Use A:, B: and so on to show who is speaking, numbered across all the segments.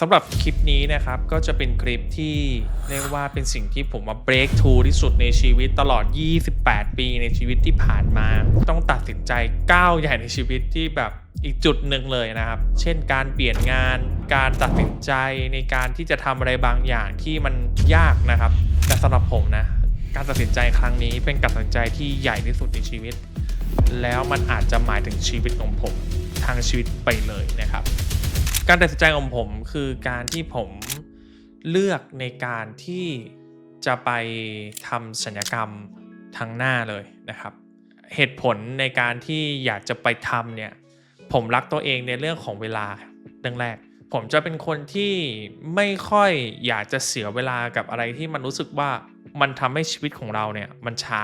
A: สำหรับคลิปนี้นะครับก็จะเป็นคลิปที่เรียกว่าเป็นสิ่งที่ผมมา break through ที่สุดในชีวิตตลอด 28 ปีในชีวิตที่ผ่านมา ต้องตัดสินใจก้าวใหญ่ในชีวิตที่แบบอีกจุดหนึ่งเลยนะครับ เช่นการเปลี่ยนงาน การตัดสินใจในการที่จะทำอะไรบางอย่างที่มันยากนะครับ แต่สำหรับผมนะ การตัดสินใจครั้งนี้เป็นการตัดสินใจที่ใหญ่ที่สุดในชีวิต แล้วมันอาจจะหมายถึงชีวิตของผมทางชีวิตไปเลยนะครับ การตัดสินใจของผมคือการที่ผมเลือกในการที่จะไปทำสัญญกรรมทางหน้าเลยนะครับ เหตุผลในการที่อยากจะไปทำเนี่ย ผมรักตัวเองในเรื่องของเวลาเรื่องแรก ผมจะเป็นคนที่ไม่ค่อยอยากจะเสียเวลากับอะไรที่มันรู้สึกว่ามันทำให้ชีวิตของเราเนี่ยมันช้า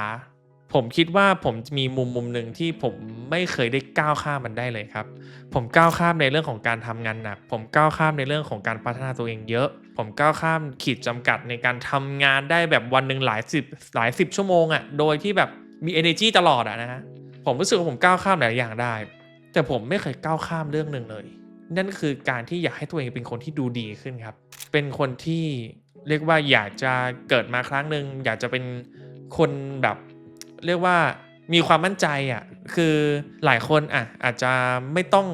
A: ผมคิดว่าผมมีมุมมุมหนึ่งที่ผมไม่เคยได้ก้าวข้ามมันได้เลยครับ ผมก้าวข้ามในเรื่องของการทำงานหนัก ผมก้าวข้ามในเรื่องของการพัฒนาตัวเองเยอะ ผมก้าวข้ามขีดจำกัดในการทำงานได้แบบวันหนึ่งหลายสิบหลายสิบชั่วโมงอะ่ะ โดยที่แบบมี energy ตลอดอะนะฮะ ผมรู้สึกว่าผมก้าวข้ามหลายอย่างได้ แต่ผมไม่เคยก้าวข้ามเรื่องหนึ่งเลย นั่นคือการที่อยากให้ตัวเองเป็นคนที่ดูดีขึ้นครับ เป็นคนที่เรียกว่าอยากจะเกิดมาครั้งหนึ่งอยากจะเป็นคนแบบ เรียกว่ามีความมั่นใจอะคือหลายคนอะอาจจะไม่ต้อง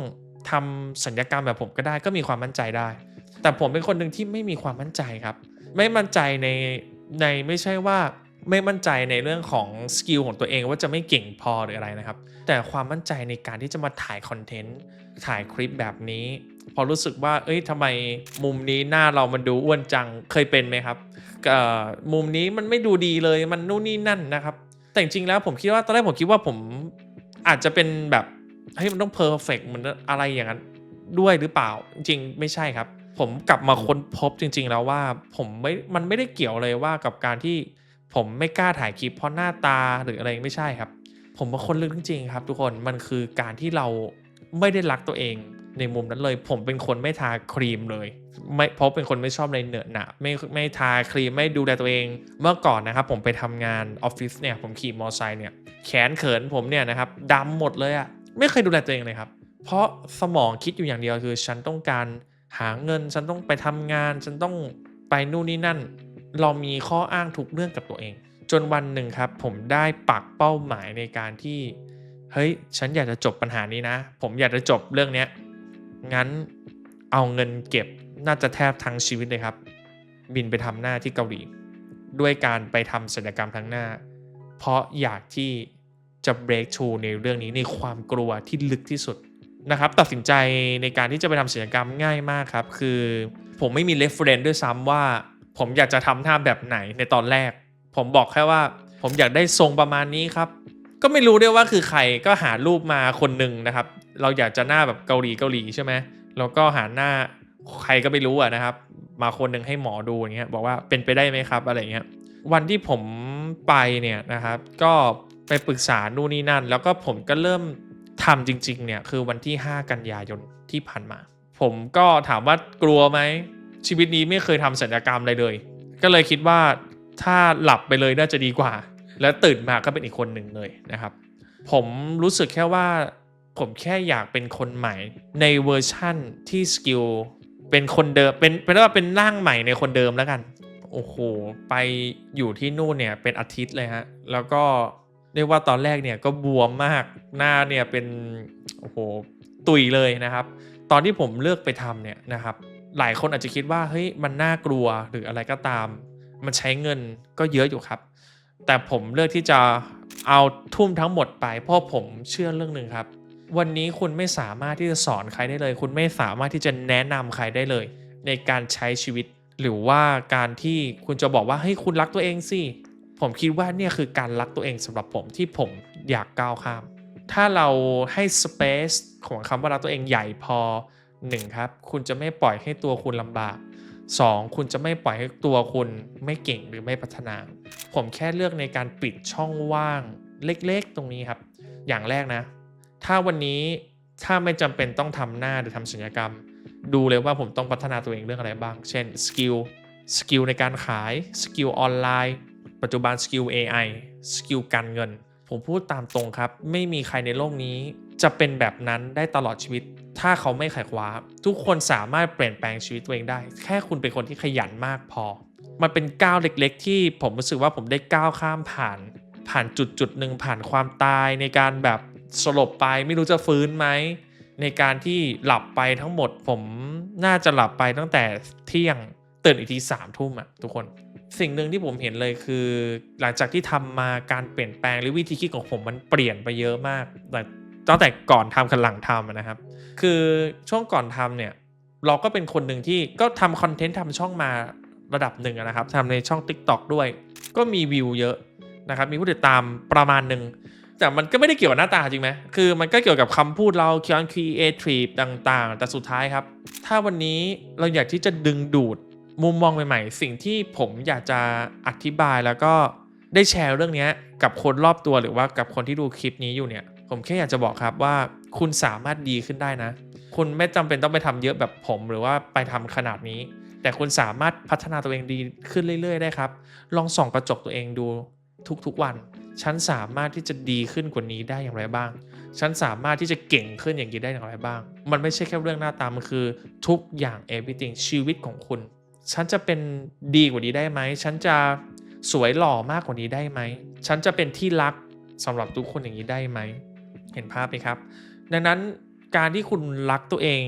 A: ทำสัญญกรรมแบบผมก็ได้ก็มีความมั่นใจได้ แต่ผมเป็นคนหนึ่งที่ไม่มีความมั่นใจครับ ไม่มั่นใจในในไม่ใช่ว่าไม่มั่นใจในเรื่องของสกิลของตัวเองว่าจะไม่เก่งพอหรืออะไรนะครับ แต่ความมั่นใจในการที่จะมาถ่ายคอนเทนต์ถ่ายคลิปแบบนี้ พอรู้สึกว่า เอ้ยทำไมมุมนี้หน้าเรามันดูอ้วนจังเคยเป็นไหมครับอ่อมุมนี้มันไม่ดูดีเลยมันนู่นนี่นั่นนะครับ แต่จริงๆแล้วผมคิดว่าตอนแรกผมคิดว่าผมอาจจะเป็นแบบเฮ้ยมันต้องเพอร์เฟกเหมือนอะไรอย่างนั้นด้วยหรือเปล่า จริงๆไม่ใช่ครับ ผมกลับมาค้นพบจริง ๆ แล้วว่าผมไม่มันไม่ได้เกี่ยวเลยว่ากับการที่ผมไม่กล้าถ่ายคลิปเพราะหน้าตาหรืออะไรไม่ใช่ครับ ผมมาค้นลึกจริงๆครับ ทุกคนมันคือการที่เราไม่ได้รักตัวเอง ในมุมนั้นเลย ผมเป็นคนไม่ทาครีมเลย ไม่เพราะเป็นคนไม่ชอบอะไรเหนอะหนะไม่ไม่ทาครีมไม่ดูแลตัวเอง เมื่อก่อนนะครับผมไปทำงานออฟฟิศเนี่ยผมขี่มอเตอร์ไซค์เนี่ยแขนเขินผมเนี่ยนะครับดำหมดเลยอะไม่เคยดูแลตัวเองเลยครับ เพราะสมองคิดอยู่อย่างเดียวคือ ฉันต้องการหาเงิน ฉันต้องไปทำงาน ฉันต้องไปนู่นนี่นั่น เรามีข้ออ้างทุกเรื่องกับตัวเอง จนวันหนึ่งครับ ผมได้ปักเป้าหมายในการที่เฮ้ย ฉันอยากจะจบปัญหานี้นะ ผมอยากจะจบเรื่องเนี้ย งั้นเอาเงินเก็บน่าจะแทบทั้งชีวิตเลยครับ บินไปทำหน้าที่เกาหลี ด้วยการไปทำศัลยกรรมทั้งหน้า เพราะอยากที่จะ break through ในเรื่องนี้ในความกลัวที่ลึกที่สุดนะครับตัดสินใจในการที่จะไปทำศัลยกรรมง่ายมากครับ คือผมไม่มี reference ด้วยซ้ำว่า ผมอยากจะทำหน้าแบบไหนในตอนแรก ผมบอกแค่ว่า ผมอยากได้ทรงประมาณนี้ครับ ก็ไม่รู้ด้วยว่าคือใครก็หารูปมาคนหนึ่งนะครับ เราอยากจะหน้าแบบเกาหลีเกาหลีใช่ไหมแล้วก็หาหน้าใครก็ไม่รู้อะนะครับ มาคนหนึ่งให้หมอดูอย่างเงี้ยบอกว่าเป็นไปได้ไหมครับอะไรเงี้ยวันที่ผมไปเนี่ยนะครับ ก็ไปปรึกษานู่นนี่นั่น แล้วก็ผมก็เริ่มทำจริง ๆ เนี่ยคือวันที่ 5 กันยายนที่ผ่านมา ผมก็ถามว่ากลัวไหมชีวิตนี้ไม่เคยทำศัลยกรรมอะไรเลย ก็เลยคิดว่าถ้าหลับไปเลยน่าจะดีกว่า แล้วตื่นมาก็เป็นอีกคนหนึ่งเลยนะครับ ผมรู้สึกแค่ว่า ผมแค่อยากเป็นคนใหม่ในเวอร์ชั่นที่สกิลเป็นคนเดิมเป็นเป็นว่าเป็นร่างใหม่ในคนเดิมแล้วกัน โอ้โห ไปอยู่ที่นู่นเนี่ยเป็นอาทิตย์เลยฮะ แล้วก็เรียกว่าตอนแรกเนี่ยก็บวมมากหน้าเนี่ยเป็นโอ้โหตุยเลยนะครับ ตอนที่ผมเลือกไปทำเนี่ยนะครับ หลายคนอาจจะคิดว่าเฮ้ยมันน่ากลัวหรืออะไรก็ตาม มันใช้เงินก็เยอะอยู่ครับ แต่ผมเลือกที่จะเอาทุ่มทั้งหมดไปเพราะผมเชื่อเรื่องหนึ่งครับ วันนี้คุณไม่สามารถที่จะสอนใครได้เลย คุณไม่สามารถที่จะแนะนำใครได้เลย ในการใช้ชีวิต หรือว่าการที่คุณจะบอกว่าให้ยคุณรักตัวเองสิผมคิดว่าเนี่ยคือการรักตัวเองสำหรับผมที่ผมอยากก้าวข้าม ถ้าเราให้สเปซของคำว่ารักตัวเองใหญ่พอหนึ่งครับ คุณจะไม่ปล่อยให้ตัวคุณลำบาก 2. คุณจะไม่ปล่อยให้ตัวคุณไม่เก่งหรือไม่พัฒนา ผมแค่เลือกในการปิดช่องว่างเล็กๆ ตรงนี้ครับ อย่างแรกนะ ถ้าวันนี้ถ้าไม่จำเป็นต้องทำหน้าหรือทำศัลยกรรม ดูเลยว่าผมต้องพัฒนาตัวเองเรื่องอะไรบ้าง เช่นสกิลสกิลในการขายสกิลออนไลน์ ปัจจุบันสกิล AI สกิลการเงิน ผมพูดตามตรงครับ ไม่มีใครในโลกนี้ จะเป็นแบบนั้นได้ตลอดชีวิต ถ้าเขาไม่ไขว่คว้า ทุกคนสามารถเปลี่ยนแปลงชีวิตตัวเองได้ แค่คุณเป็นคนที่ขยันมากพอ มันเป็นก้าวเล็กๆ ที่ผมรู้สึกว่าผมได้ก้าวข้ามผ่าน ผ่านจุดจุดหนึ่งผ่านความตายในการแบบ สลบไปไม่รู้จะฟื้นไหม ในการที่หลับไปทั้งหมด ผมน่าจะหลับไปตั้งแต่เที่ยงตื่นอีกทีสามทุ่มอะทุกคนสิ่งหนึ่งที่ผมเห็นเลยคือ หลังจากที่ทำมาการเปลี่ยนแปลงหรือวิธีคิดของผมมันเปลี่ยนไปเยอะมากแต่ตั้งแต่ก่อนทำกับหลังทำนะครับ คือช่วงก่อนทำเนี่ยเราก็เป็นคนหนึ่งที่ก็ทำคอนเทนต์ทำช่องมาระดับหนึ่งนะครับทำในช่อง TikTok ด้วย ก็มีวิวเยอะนะครับ มีผู้ติดตามประมาณหนึ่ง แต่มันก็ไม่ได้เกี่ยวกับหน้าตาจริงไหมคือมันก็เกี่ยวกับคำพูดเราคียนครีเอทีฟต่างๆ แต่สุดท้ายครับ ถ้าวันนี้เราอยากที่จะดึงดูดมุมมองใหม่ๆ สิ่งที่ผมอยากจะอธิบายแล้วก็ได้แชร์เรื่องนี้กับคนรอบตัวหรือว่ากับคนที่ดูคลิปนี้อยู่เนี่ย ผมแค่อยากจะบอกครับว่าคุณสามารถดีขึ้นได้นะ คุณไม่จำเป็นต้องไปทำเยอะแบบผมหรือว่าไปทำขนาดนี้ แต่คุณสามารถพัฒนาตัวเองดีขึ้นเรื่อย ๆ ได้ครับ ลองส่องกระจกตัวเองดูทุกๆวัน ฉันสามารถที่จะดีขึ้นกว่านี้ได้อย่างไรบ้าง ฉันสามารถที่จะเก่งขึ้นอย่างนี้ได้อย่างไรบ้าง มันไม่ใช่แค่เรื่องหน้าตา มันคือทุกอย่าง everything ชีวิตของคุณ ฉันจะเป็นดีกว่านี้ได้ไหม ฉันจะสวยหล่อมากกว่านี้ได้ไหม ฉันจะเป็นที่รักสำหรับทุกคนอย่างนี้ได้ไหม เห็นภาพไหมครับ ดังนั้นการที่คุณรักตัวเอง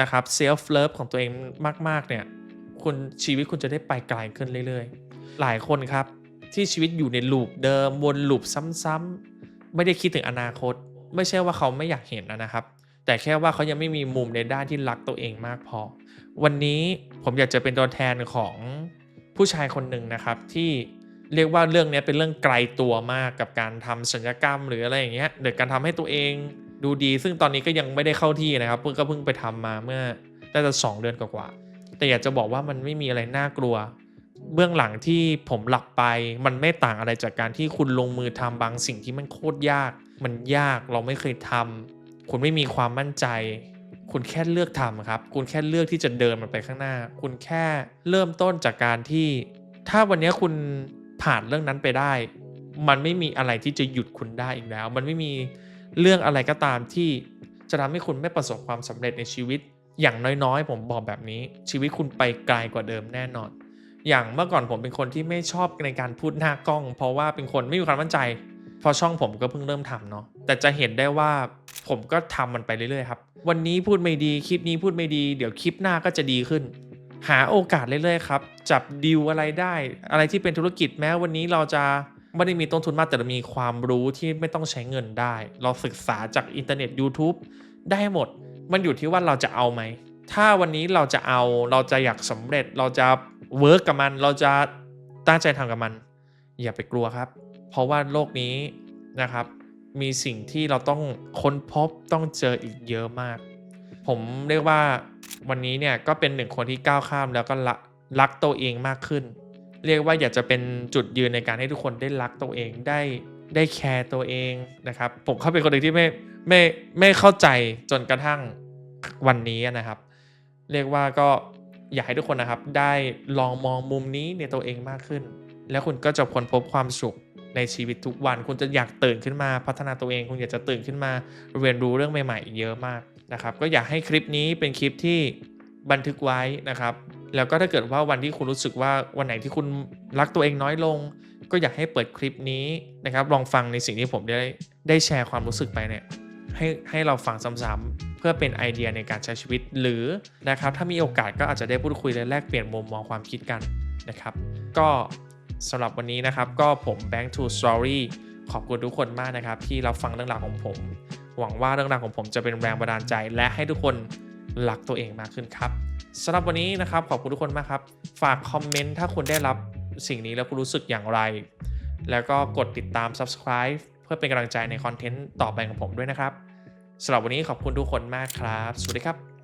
A: นะครับ self love ของตัวเองมากๆเนี่ย คุณชีวิตคุณจะได้ไปไกลขึ้นเรื่อยๆ หลายคนครับ ที่ชีวิตอยู่ในลูปเดิมวนลูปซ้ำๆไม่ได้คิดถึงอนาคต ไม่ใช่ว่าเขาไม่อยากเห็นนะครับ แต่แค่ว่าเขายังไม่มีมุมในด้านที่รักตัวเองมากพอ วันนี้ผมอยากจะเป็นตัวแทนของผู้ชายคนหนึ่งนะครับที่เรียกว่าเรื่องนี้เป็นเรื่องไกลตัวมากกับการทำศัลยกรรมหรืออะไรอย่างเงี้ยหรือการทำให้ตัวเองดูดี ซึ่งตอนนี้ก็ยังไม่ได้เข้าที่นะครับเพิ่งก็เพิ่งไปทำมาเมื่อน่าจะสองเดือนกว่าๆแต่อยากจะบอกว่ามันไม่มีอะไรน่ากลัว เบื้องหลังที่ผมหลับไป มันไม่ต่างอะไรจากการที่คุณลงมือทำบางสิ่งที่มันโคตรยาก มันยากเราไม่เคยทำคุณไม่มีความมั่นใจ คุณแค่เลือกทำครับ คุณแค่เลือกที่จะเดินมันไปข้างหน้า คุณแค่เริ่มต้นจากการที่ ถ้าวันนี้คุณผ่านเรื่องนั้นไปได้ มันไม่มีอะไรที่จะหยุดคุณได้อีกแล้ว มันไม่มีเรื่องอะไรก็ตามที่จะทำให้คุณไม่ประสบความสำเร็จในชีวิต อย่างน้อยๆ ผมบอกแบบนี้ ชีวิตคุณไปไกลกว่าเดิมแน่นอน อย่างเมื่อก่อนผมเป็นคนที่ไม่ชอบในการพูดหน้ากล้อง เพราะว่าเป็นคนไม่มีความมั่นใจพราะช่องผมก็เพิ่งเริ่มทำเนาะแต่จะเห็นได้ว่าผมก็ทำมันไปเรื่อยๆครับ วันนี้พูดไม่ดีคลิปนี้พูดไม่ดี เดี๋ยวคลิปหน้าก็จะดีขึ้น หาโอกาสเรื่อยๆครับ จับดิวอะไรได้ อะไรที่เป็นธุรกิจแม้วันนี้เราจะไม่ได้มีต้นทุนมากแต่เรามีความรู้ที่ไม่ต้องใช้เงินได้ เราศึกษาจากอินเทอร์เน็ต YouTube ได้หมด มันอยู่ที่ว่าเราจะเอาไหม ถ้าวันนี้เราจะเอาเราจะอยากสำเร็จเราจะเวิร์กกับมัน เราจะตั้งใจทำกับมัน อย่าไปกลัวครับ เพราะว่าโลกนี้นะครับ มีสิ่งที่เราต้องค้นพบต้องเจออีกเยอะมาก ผมเรียกว่าวันนี้เนี่ยก็เป็นหนึ่งคนที่ก้าวข้ามแล้วก็ลรักตัวเองมากขึ้น เรียกว่าอยากจะเป็นจุดยืนในการให้ทุกคนได้รักตัวเองได้ได้แคร์ตัวเองนะครับ ผมเข้าเป็นคนหนึ่งที่ไม่ไม่ไม่เข้าใจจนกระทั่งวันนี้นะครับ เรียกว่าก็อยากให้ทุกคนนะครับ ได้ลองมองมุมนี้ในตัวเองมากขึ้น แล้วคุณก็จะค้นพบความสุขในชีวิตทุกวัน คุณจะอยากตื่นขึ้นมาพัฒนาตัวเอง คุณอยากจะตื่นขึ้นมาเรียนรู้เรื่องใหม่ๆเยอะมากนะครับ ก็อยากให้คลิปนี้เป็นคลิปที่บันทึกไว้นะครับ แล้วก็ถ้าเกิดว่าวันที่คุณรู้สึกว่าวันไหนที่คุณรักตัวเองน้อยลง ก็อยากให้เปิดคลิปนี้นะครับ ลองฟังในสิ่งที่ผมได้ได้แชร์ความรู้สึกไปเนี่ยให้ให้เราฟังซ้ำๆ พื่อเป็นไอเดียในการใช้ชีวิต หรือนะครับถ้ามีโอกาสก็อาจจะได้พูดคุยและแลกเปลี่ยนมุมมองความคิดกันนะครับ ก็สำหรับวันนี้นะครับ ก็ผม Bank to Story ขอบคุณทุกคนมากนะครับ ที่รับฟังเรื่องราวของผม หวังว่าเรื่องราวของผมจะเป็นแรงบันดาลใจ และให้ทุกคนรักตัวเองมากขึ้นครับสำหรับวันนี้นะครับ ขอบคุณทุกคนมากครับ ฝากคอมเมนต์ถ้าคุณได้รับสิ่งนี้แล้วคุณรู้สึกอย่างไร แล้วก็กดติดตาม subscribe เพื่อเป็นกำลังใจในคอนเทนต์ต่อไปของผมด้วยนะครับ สำหรับวันนี้ขอบคุณทุกคนมากครับ สวัสดีครับ